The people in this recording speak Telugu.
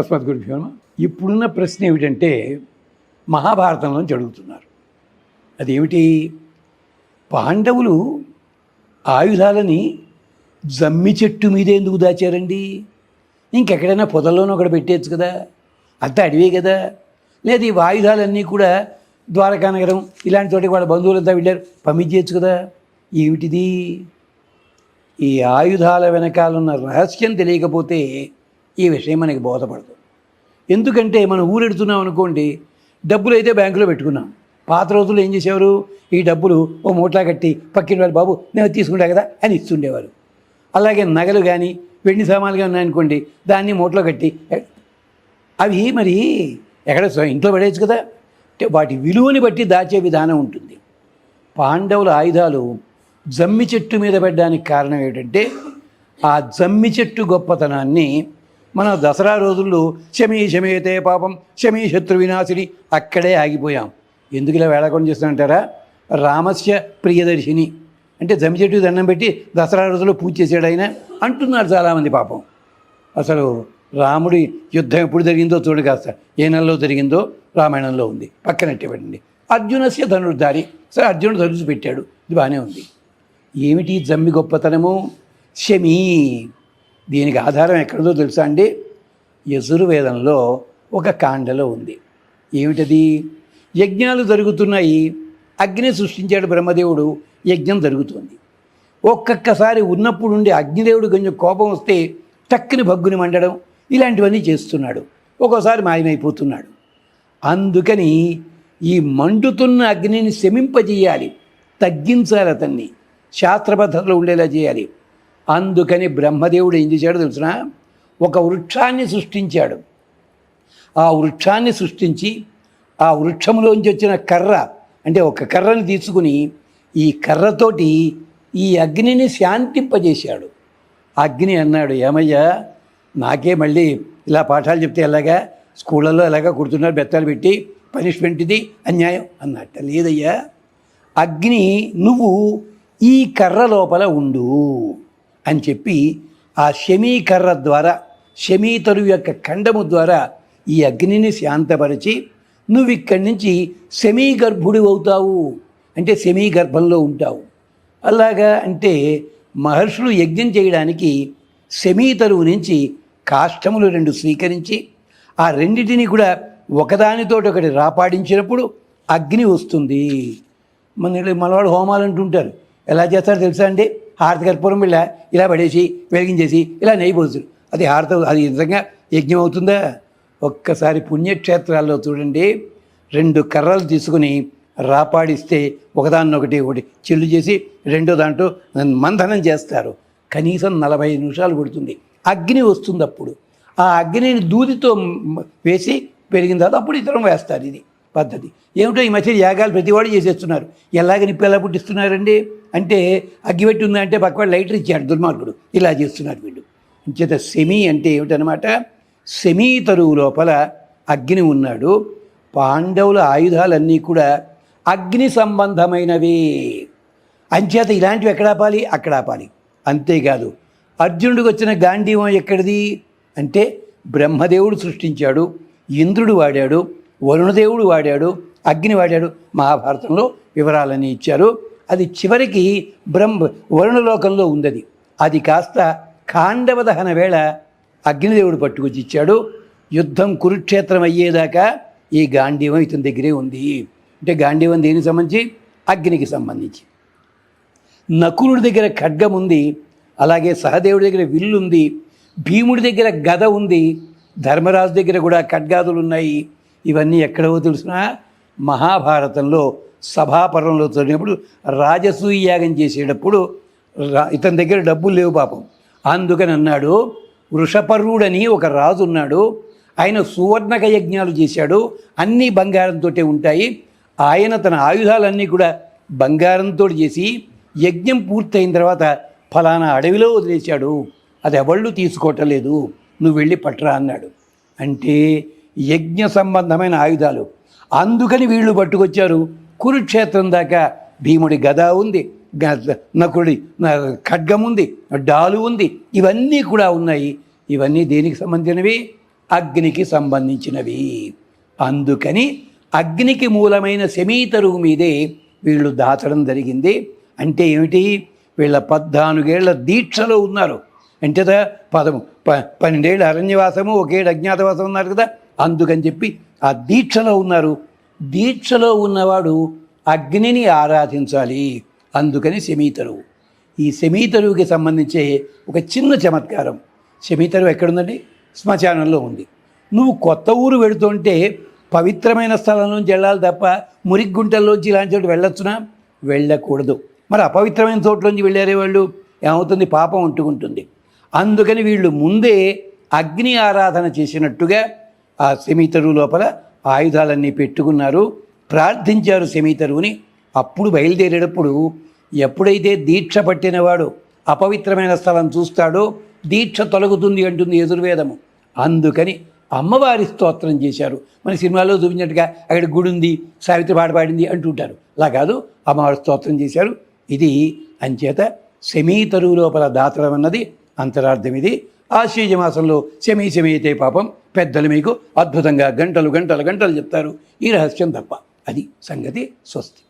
తస్మాత్ గురుభ్యో ఇప్పుడున్న ప్రశ్న ఏమిటంటే మహాభారతంలో అడుగుతున్నారు అదేమిటి? పాండవులు ఆయుధాలని జమ్మి చెట్టు మీదే ఎందుకు దాచారండి? ఇంకెక్కడైనా పొదల్లోనూ ఒకటి పెట్టేయచ్చు కదా? అంతా అడివే కదా? లేదు ఈ ఆయుధాలన్నీ కూడా ద్వారకా నగరం ఇలాంటి చోటికి వాళ్ళ బంధువులంతా వెళ్ళారు పంపించేయచ్చు కదా? ఏమిటిది? ఈ ఆయుధాల వెనకాలన్న రహస్యం తెలియకపోతే ఈ విషయం మనకి బోధపడదు. ఎందుకంటే మనం ఊరెడుతున్నాం అనుకోండి డబ్బులు అయితే బ్యాంకులో పెట్టుకున్నాం. పాత రోజుల్లో ఏం చేసేవారు? ఈ డబ్బులు ఓ మూట్లా కట్టి పక్కిన వాళ్ళు బాబు నేను తీసుకుంటా కదా అని ఇస్తుండేవారు. అలాగే నగలు కానీ వెండి సామాన్లు కానీ ఉన్నాయనుకోండి దాన్ని మూటలో కట్టి అవి మరి ఎక్కడ ఇంట్లో పడేయచ్చు కదా. అంటే వాటి విలువని బట్టి దాచే విధానం ఉంటుంది. పాండవుల ఆయుధాలు జమ్మి చెట్టు మీద పెట్టడానికి కారణం ఏమిటంటే ఆ జమ్మి చెట్టు గొప్పతనాన్ని మన దసరా రోజుల్లో శమీ శమేతే పాపం శమీ శత్రు వినాశిని అక్కడే ఆగిపోయాం. ఎందుకు ఇలా వేళాకొని చేస్తానంటారా రామస్య ప్రియదర్శిని అంటే జమ్మి చెట్టు దండం పెట్టి దసరా రోజుల్లో పూజ చేసాడు ఆయన అంటున్నారు చాలామంది పాపం. అసలు రాముడి యుద్ధం ఎప్పుడు జరిగిందో చూడు కాస్త. ఏ నెలలో జరిగిందో? రామాయణంలో ఉంది. పక్కనట్టే పెట్టండి. అర్జునస్య ధనుర్ధారి. సరే అర్జునుడు ధనుసు పెట్టాడు. ఇది బాగానే ఉంది. ఏమిటి జమ్మి గొప్పతనము? శమీ. దీనికి ఆధారం ఎక్కడదో తెలుసా అండి? యజుర్వేదంలో ఒక కాండలో ఉంది. ఏమిటది? యజ్ఞాలు జరుగుతున్నాయి. అగ్ని సృష్టించాడు బ్రహ్మదేవుడు. యజ్ఞం జరుగుతుంది. ఒక్కొక్కసారి ఉన్నప్పుడు ఉండి అగ్నిదేవుడు కొంచెం కోపం వస్తే టక్కుని భగ్గుని మండడం ఇలాంటివన్నీ చేస్తున్నాడు. ఒక్కోసారి మాయమైపోతున్నాడు. అందుకని ఈ మండుతున్న అగ్నిని శమింపజేయాలి. తగ్గించాలి అతన్ని. శాస్త్ర పద్ధతిలో ఉండేలా చేయాలి. అందుకని బ్రహ్మదేవుడు ఏం చేశాడో తెలుసిన? ఒక వృక్షాన్ని సృష్టించాడు. ఆ వృక్షాన్ని సృష్టించి ఆ వృక్షంలోంచి వచ్చిన కర్ర అంటే ఒక కర్రని తీసుకుని ఈ కర్రతోటి ఈ అగ్నిని శాంతింపజేశాడు. అగ్ని అన్నాడు ఏమయ్యా నాకే మళ్ళీ ఇలా పాఠాలు చెప్తే ఎలాగా? స్కూళ్ళల్లో ఎలాగా కుడుతున్నారు బెత్తాలు పెట్టి పనిష్మెంట్ ఇది అన్యాయం అన్నట్ట. లేదయ్యా అగ్ని నువ్వు ఈ కర్ర లోపల ఉండు. అని చెప్పి ఆ శమీకర్ర ద్వారా శమీతరు యొక్క ఖండము ద్వారా ఈ అగ్నిని శాంతపరిచి నువ్వు ఇక్కడి నుంచి సెమీగర్భుడు అవుతావు. అంటే సెమీ గర్భంలో ఉంటావు. అలాగా అంటే మహర్షులు యజ్ఞం చేయడానికి శమీతరువు నుంచి కాష్టములు రెండు స్వీకరించి ఆ రెండిటిని కూడా ఒకదానితోటి ఒకటి రాపాడించినప్పుడు అగ్ని వస్తుంది. మన మనవాడు హోమాలు అంటుంటారు. ఎలా చేస్తారో తెలుసా అండి? హారతి కర్పూరం ఇలా ఇలా పడేసి వెలిగించేసి ఇలా నెయ్యి పోతుంది అది హారత అది నిజంగా యజ్ఞం అవుతుందా ఒక్కసారి పుణ్యక్షేత్రాల్లో చూడండి. రెండు కర్రలు తీసుకుని రాపాడిస్తే ఒకదాన్నొకటి ఒకటి చిల్లు చేసి రెండో దాంట్లో మంథనం చేస్తారు. కనీసం నలభై నిమిషాలు పడుతుంది. అగ్ని వస్తుంది అప్పుడు ఆ అగ్నిని దూదితో వేసి పెరిగిన తర్వాత అప్పుడు ఇతరం వేస్తారు ఇది. పద్ధతి. ఏమిటో ఈ మధ్య యాగాలు ప్రతివాడు చేసేస్తున్నారు. ఎలాగ నిప్పు ఎలా పుట్టిస్తున్నారండి? అంటే అగ్గిపెట్టి ఉందంటే పక్కవాడు లైటర్ ఇచ్చాడు దుర్మార్గుడు. ఇలా చేస్తున్నారు వీళ్ళు. చేత సెమీ అంటే ఏమిటనమాట? సెమీ తరువు లోపల అగ్ని ఉన్నాడు. పాండవుల ఆయుధాలన్నీ కూడా అగ్ని సంబంధమైనవి. అంచేత ఇలాంటివి ఎక్కడ ఆపాలి? అక్కడ ఆపాలి. అంతేకాదు అర్జునుడికి వచ్చిన గాంధీవం ఎక్కడిది? అంటే బ్రహ్మదేవుడు సృష్టించాడు ఇంద్రుడు వాడాడు వరుణదేవుడు వాడాడు అగ్ని వాడాడు మహాభారతంలో వివరాలన్నీ ఇచ్చారు. అది చివరికి బ్రహ్మ వరుణలోకంలో ఉందది. అది కాస్త ఖాండవ దహన వేళ అగ్నిదేవుడు పట్టుకొచ్చి ఇచ్చాడు. యుద్ధం కురుక్షేత్రం అయ్యేదాకా ఈ గాంధీవం ఇతని దగ్గరే ఉంది. అంటే గాంధీవం దేనికి సంబంధించి? అగ్నికి సంబంధించి. నకులుడి దగ్గర ఖడ్గం ఉంది అలాగే సహదేవుడి దగ్గర విల్లు ఉంది భీముడి దగ్గర గద ఉంది ధర్మరాజు దగ్గర కూడా ఖడ్గాదులు ఉన్నాయి. ఇవన్నీ ఎక్కడవో తెలిసిన? మహాభారతంలో సభాపరంలో చదివినప్పుడు రాజసూయ యాగం చేసేటప్పుడు రా ఇతని దగ్గర డబ్బులు లేవు పాపం. అందుకని అన్నాడు వృషపరుడని ఒక రాజు ఉన్నాడు ఆయన సువర్ణక యజ్ఞాలు చేశాడు అన్నీ బంగారంతో ఉంటాయి ఆయన తన ఆయుధాలన్నీ కూడా బంగారంతో చేసి యజ్ఞం పూర్తయిన తర్వాత ఫలానా అడవిలో వదిలేశాడు. అది ఎవళ్ళు తీసుకోవటం లేదు. నువ్వు వెళ్ళి పట్టరా అన్నాడు. అంటే యజ్ఞ సంబంధమైన ఆయుధాలు. అందుకని వీళ్ళు పట్టుకొచ్చారు. కురుక్షేత్రం దాకా భీముడి గద ఉంది. గ- నకుడి ఖడ్గం ఉంది. డాలు ఉంది. ఇవన్నీ కూడా ఉన్నాయి. ఇవన్నీ దేనికి సంబంధించినవి? అగ్నికి సంబంధించినవి. అందుకని అగ్నికి మూలమైన శమీతరువు మీదే వీళ్ళు దాచడం జరిగింది. అంటే ఏమిటి? వీళ్ళ పద్నాలుగేళ్ళ దీక్షలో ఉన్నారు. అంటే పదము ప పన్నెండేళ్ళు అరణ్యవాసము ఒకేడు అజ్ఞాతవాసం ఉన్నారు కదా. అందుకని చెప్పి ఆ దీక్షలో ఉన్నారు. దీక్షలో ఉన్నవాడు అగ్నిని ఆరాధించాలి. అందుకని శమీతరువు ఈ శమీతరువుకి సంబంధించే ఒక చిన్న చమత్కారం. శమీతరువు ఎక్కడుందండి? శ్మశానంలో ఉంది. నువ్వు కొత్త ఊరు వెళుతుంటే పవిత్రమైన స్థలం నుంచి వెళ్ళాలి తప్ప మురిగ్గుంటల్లోంచి ఇలాంటి చోటు వెళ్ళొచ్చునా? వెళ్ళకూడదు. మరి అపవిత్రమైన చోట్లోంచి వెళ్ళారే వాళ్ళు? ఏమవుతుంది? పాపం ఉంటుకుంటుంది. అందుకని వీళ్ళు ముందే అగ్ని ఆరాధన చేసినట్టుగా ఆ సెమీతరు లోపల ఆయుధాలన్నీ పెట్టుకున్నారు. ప్రార్థించారు సెమీతరువుని. అప్పుడు బయలుదేరేటప్పుడు ఎప్పుడైతే దీక్ష పట్టినవాడు అపవిత్రమైన స్థలం చూస్తాడో దీక్ష తొలగుతుంది అంటుంది యజుర్వేదము. అందుకని అమ్మవారి స్తోత్రం చేశారు. మన సినిమాలో చూపించినట్టుగా అక్కడ గుడి ఉంది సావిత్రి పాట పాడింది అంటుంటారు అలా కాదు అమ్మవారి స్తోత్రం చేశారు. ఇది అంచేత శమీతరువు లోపల దాతడం అన్నది అంతరార్థం ఇది. ఆశ్వీజ మాసంలో శమీ శమీతే పాపం పెద్దలు మీకు అద్భుతంగా గంటలు గంటలు గంటలు చెప్తారు. ఈ రహస్యం తప్ప అది సంగతి స్వస్తి.